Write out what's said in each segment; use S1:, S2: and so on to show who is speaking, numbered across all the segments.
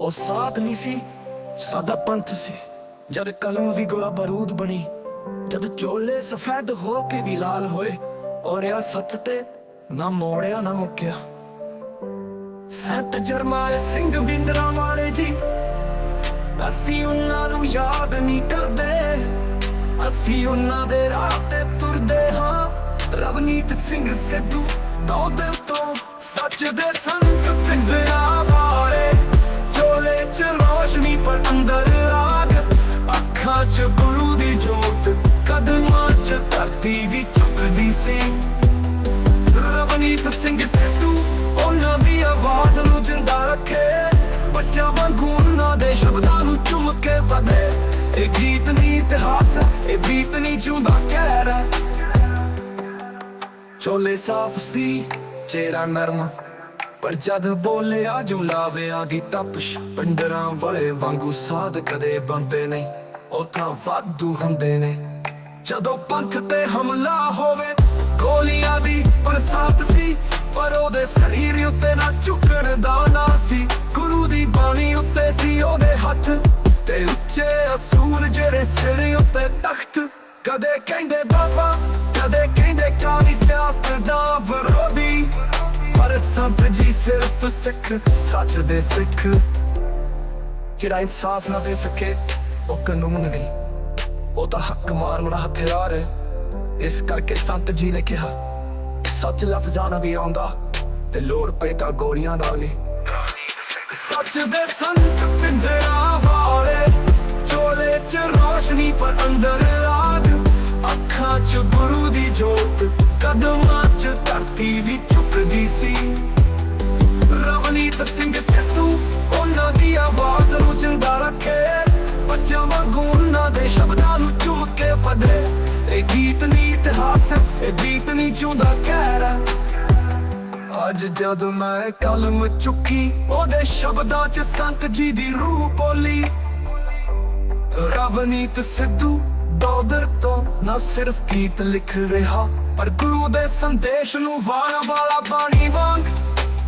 S1: ਉਹ ਸਾਥ ਨਹੀਂ ਸੀ, ਸਾਦਾ ਪੰਥ ਸੀ। ਜਦ ਕਲਮ ਵੀ ਗੋਲਾ ਬਾਰੂਦ ਬਣੀ, ਜਦ ਚੋਲੇ ਸਫੈਦ ਹੋ ਕੇ ਵੀ ਲਾਲ ਹੋਏ ਔਰ ਇਹ ਸੱਚ ਤੇ ਨਾ ਮੋੜਿਆ, ਨਾ ਮੁੱਕਿਆ। ਸੰਤ ਜਰਮਾਲ ਸਿੰਘ ਬਿੰਦਰਾ ਵਾਲੇ ਜੀ, ਅਸੀਂ ਉਹਨਾਂ ਨੂੰ ਯਾਦ ਨਹੀਂ ਕਰਦੇ। ਅਸੀਂ ਉਹਨਾਂ ਦੇ ਰਾਹ ਤੇ ਤੁਰਦੇ ਹਾਂ। ਰਵਨੀਤ ਸਿੰਘ ਸਿੱਧੂ ਦੋ ਦਿਲ ਤੋਂ ਸੱਚ ਦੇ ਸੰਤ ਪਿੰਜਰਾ ਵੀ ਝੁਕਦੀ ਸੀ। ਰਵਨੀਤ ਸਿੰਘ ਸਿੱਧੂ ਉਹਨਾਂ ਦੀ ਆਵਾਜ਼ ਨੂੰ ਜਿੰਦਾ ਰੱਖੇ। ਬੱਚਾ ਵਾਂਗੂ ਉਹਨਾਂ ਦੇ ਸ਼ਬਦਾਂ ਨੂੰ ਚੁੰਮ ਕੇ ਵਧੇ। ਇਹ ਗੀਤ ਨਹੀਂ ਇਤਿਹਾਸ, ਇਹ ਬੀਤ ਨਹੀਂ ਜਿਉਂਦਾ ਕਹਿਰ। ਚੋਲੇ ਸਾਫ਼ ਸੀ, ਚਿਹਰਾ ਨਰਮ। ਪਰ ਜਦ ਬੋਲਿਆ, ਜੁਲਾਵਿਆਂ ਦੀ ਤਪਸ਼। ਪਿੰਡਰਾਂ ਵਾਲੇ ਵਾਂਗੂ ਸਾਧ ਕਦੇ ਬੰਦੇ ਨਹੀਂ, ਉਹ ਤਾਂ ਵਾਧੂ ਹੁੰਦੇ ਨੇ। ਜਦੋਂ ਪੰਥ ਤੇ ਹਮਲਾ ਪਰ ਉਹਦੇ ਸਰੀਰ ਉੱਤੇ ਨਾ ਝੁਕਣ ਦਾ ਨਾ ਸੀ। ਗੁਰੂ ਦੀ ਬਾਣੀ ਉੱਤੇ ਸੀ ਉਹਦੇ ਹੱਥ। ਤੇ ਉੱਚੇ ਅਸੂਲ ਜਿਹੜੇ ਸਿਰ ਉੱਤੇ ਤਖਤ। ਕਦੇ ਕਹਿੰਦੇ ਬਾਬਾ, ਕਦੇ ਕਹਿੰਦੇ ਕਾਲੀ ਸਿਆਸਤ ਦਾ ਵਿਰੋਧੀ। ਪਰ ਸੰਤ ਜੀ ਸਿਰਫ ਸਿੱਖ, ਸੱਚ ਦੇ ਸਿੱਖ। ਜਿਹੜਾ ਇਨਸਾਫ ਨਾ ਦੇ ਸਕੇ, ਉਹ ਕਾਨੂੰਨ ਨਹੀਂ ਉਹ ਤਾਂ ਹੱਕ ਮਾਰਨ ਵਾਲਾ ਹਥਿਆਰ ਹੈ। ਇਸ ਕਰਕੇ ਸੰਤ ਜੀ ਨੇ ਕਿਹਾ ਸੱਚ ਲਫ਼ਜ਼ਾਂ ਨਾਲ ਵੀ ਆਉਂਦਾ ਤੇ ਲੋੜ ਪਏ ਤਾਂ ਗੋਲੀਆਂ ਨਾਲ ਵੀ ਸੱਚ ਦੇ ਸੰਤ ਪਿੰਦਰਾ ਵਾਲੇ, ਚੋਲੇ ਚ ਰੋਸ਼ਨੀ ਪਰ ਅੰਦਰ ਆਗ ਅੱਖਾਂ ਚ ਗੁਰੂ ਦੀ ਜੋਤ ਇਹ ਗੀਤ ਨਹੀਂ ਜਿਉਂਦਾ ਕਹਿਰ ਅੱਜ ਜਦ ਮੈਂ ਕਲਮ ਚੁੱਕੀ, ਉਹਦੇ ਸ਼ਬਦਾਂ 'ਚ ਸੰਤ ਜੀ ਦੀ ਰੂਹ ਬੋਲੀ। ਰਵਨੀਤ ਸਿੱਧੂ ਦੋਦਰ ਤੋਂ ਨਾ ਸਿਰਫ ਗੀਤ ਲਿਖ ਰਿਹਾ, ਪਰ ਗੁਰੂ ਦੇ ਸੰਦੇਸ਼ ਨੂੰ ਵਾਰਾਂ ਵਾਲਾ ਬਾਣੀ ਵਾਂਗ।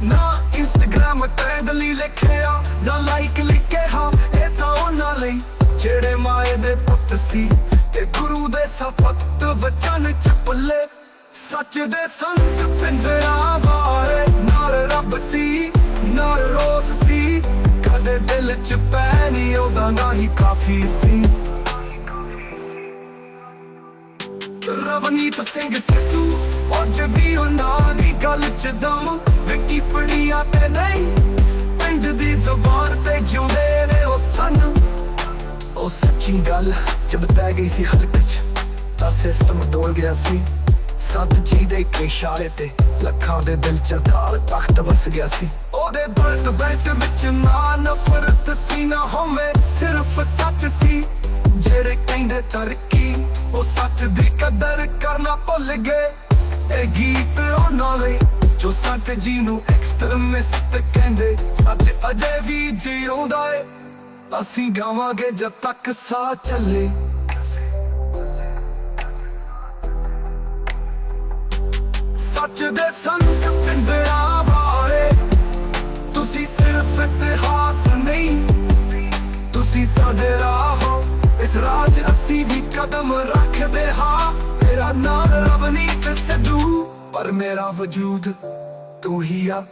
S1: ਨਾ ਇੰਸਟਾਗ੍ਰਾਮ ਟ੍ਰੈਂਡ ਲਈ ਲਿਖਿਆ, ਨਾ ਲਾਈਕ ਲਿਖਿਆ, ਇਹ ਤਾਂ ਉਹਨਾਂ ਲਈ ਜਿਹੜੇ ਮਾਏ ਦੇ ਪੁੱਤ ਸੀ। ਤੇ ਗੁਰੂ ਦੇ ਸਪਤ ਵਚਨ ਚ ਪੱਲੇ ਸੱਚ ਦੇ ਸੰਤ ਪਿੰਦਰਾ ਵਾਲੇ ਨਾਲ ਰੱਬ ਸੀ ਨਾਲ ਰੋਸ ਸੀ। ਕਦੇ ਦਿਲ ਚ ਪੈ ਨਹੀਂ, ਉਹਦਾ ਨਾ ਹੀ ਕਾਫੀ ਸੀ। ਰਵਨੀਤ ਸਿੰਘ ਸਿੱਧੂ, ਅੱਜ ਵੀ ਉਹਨਾਂ ਦੀ ਗੱਲ ਚ ਦਮ। ਵਿੱਕੀ ਫੜੀਆਂ ਤੇ ਨਹੀਂ, ਪਿੰਡ ਦੀ ਜ਼ੁਬਾਨ ਤੇ ਜਿਉਂਦੇ ਸੱਚੀ ਗੱਲ ਜਦ ਪੈ ਗਈ ਸੀ ਹਲਕ ਤਾਂ ਸਿਸਟਮ ਡੋਲ ਗਿਆ ਸੀ। ਸੰਤ ਜੀ ਦੇ ਇਸ਼ਾਰੇ ਤੇ ਲੱਖਾਂ ਦੇ ਦਿਲ ਚ ਅਕਾਲ ਤਖਤ ਵਸ ਗਿਆ ਸੀ। ਉਹਦੇ ਬਰਤ ਬੈਠ ਵਿੱਚ ਨਾ ਨਫ਼ਰਤ ਸੀ, ਨਾ ਹੋਵੇ ਸਿਰਫ ਸੱਚ ਸੀ। ਜਿਹੜੇ ਕਹਿੰਦੇ ਤਰਕੀ, ਉਹ ਸੱਚ ਦੀ ਕਦਰ ਕਰਨਾ ਭੁੱਲ ਗਏ। ਇਹ ਗੀਤ ਉਹਨਾਂ ਲਈ ਜੋ ਸੰਤ ਜੀ ਨੂੰ ਐਕਸਟ੍ਰੀਮਿਸਟ ਕਹਿੰਦੇ, ਸੱਚ ਅਜੇ ਵੀ ਜਿਉਂਦਾ ਏ। ਅਸੀਂ ਗਾਵਾਂਗੇ ਜਦ ਤੱਕ ਸਾਹ ਚੱਲੇ। ਸੱਚ ਦੇ ਸੰਤ ਪਿੰਡਰਾਂ ਵਾਲੇ ਤੁਸੀਂ ਸਿਰਫ ਇਤਿਹਾਸ ਨਹੀਂ, ਤੁਸੀਂ ਸਾਡੇ ਰਾਹ ਹੋ। ਇਸ ਰਾਜ ਅਸੀਂ ਵੀ ਕਦਮ ਰੱਖਦੇ ਹਾਂ। ਮੇਰਾ ਨਾਮ ਰਵਨੀਤ ਸਿੱਧੂ, ਪਰ ਮੇਰਾ ਵਜੂਦ ਤੂੰ ਹੀ ਆ।